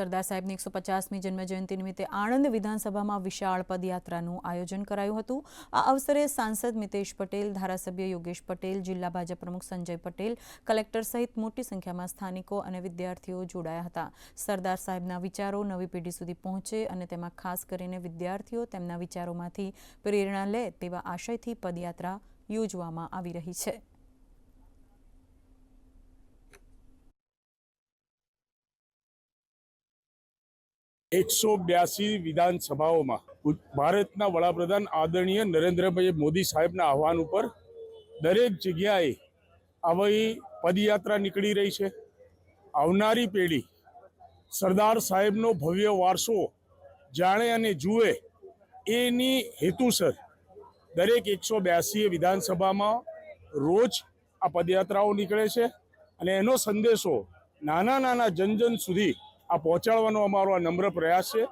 સરદાર સાહેબની એકસો પચાસમી જન્મજયંતિ નિમિત્તે આણંદ વિધાનસભામાં વિશાળ પદયાત્રાનું આયોજન કરાયું હતું. આ અવસરે સાંસદ મિતેશ પટેલ, ધારાસભ્ય યોગેશ પટેલ, જિલ્લા ભાજપ પ્રમુખ સંજય પટેલ, કલેક્ટર સહિત મોટી સંખ્યામાં સ્થાનિકો અને વિદ્યાર્થીઓ જોડાયા હતા. સરદાર સાહેબના વિચારો નવી પેઢી સુધી પહોંચે અને તેમાં ખાસ કરીને વિદ્યાર્થીઓ તેમના વિચારોમાંથી પ્રેરણા લે તેવા આશયથી પદયાત્રા યોજવામાં આવી રહી છે. એકસો બ્યાસી વિધાનસભાઓમાં ભારતના વડાપ્રધાન આદરણીય નરેન્દ્રભાઈ મોદી સાહેબના આહવાન ઉપર દરેક જગ્યાએ આવી પદયાત્રા નીકળી રહી છે. આવનારી પેઢી સરદાર સાહેબનો ભવ્ય વારસો જાણે અને જુએ એની હેતુસર દરેક એકસો બ્યાસી વિધાનસભામાં રોજ આ પદયાત્રાઓ નીકળે છે અને એનો સંદેશો નાના નાના જનજન સુધી આ પહોંચાડવાનો અમારો આ નમ્ર પ્રયાસ છે.